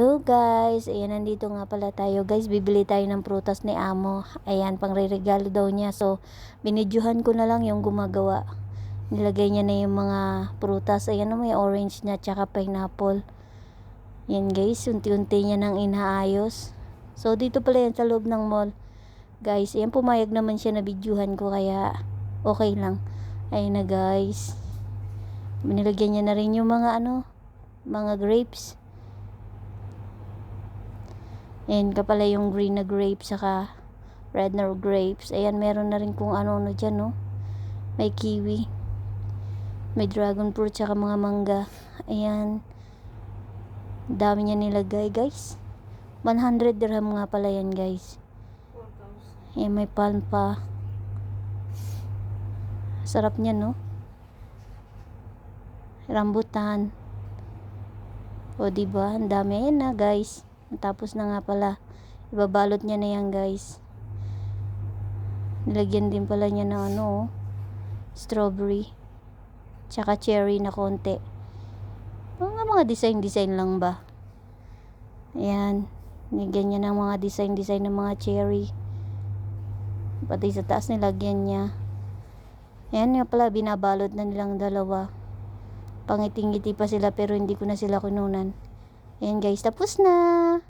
Hello guys, ayan nandito nga pala tayo guys, bibili tayo ng prutas ni Amo. Ayan, pang regalo daw niya. So, binidyohan ko na lang yung gumagawa. Nilagay niya na yung mga prutas. Ayan may orange niya, tsaka pineapple. Yan guys, unti-unti niya nang inaayos. So, dito pala yan sa loob ng mall. Guys, ayan pumayag naman siya na bidyuhan ko kaya okay lang. Ayan na guys. Nilagyan niya na rin yung mga ano, mga grapes. Ayan ka pala yung green na grapes saka red na grapes. Ayan, meron na rin kung ano-ano dyan, no? May kiwi. May dragon fruit saka mga mangga. Ayan. Dami niya nilagay, guys. 100 dirham nga pala yan, guys. Ayan, may palm pa. Sarap niya, no? Rambutan. O, diba? Ang dami. Na, guys. Tapos na nga pala. Ibabalot niya na yan, guys. Nilagyan din pala niya ng ano, oh, strawberry. Tsaka cherry na konti. Mga mga design-design lang ba? Ayan. Nilagyan niya ng mga design-design ng mga cherry. Pati sa taas nilagyan niya. Ayan nga pala, binabalot na nilang dalawa. Pangiting-ngiti pa sila pero hindi ko na sila kununan. Ayan guys, tapos na.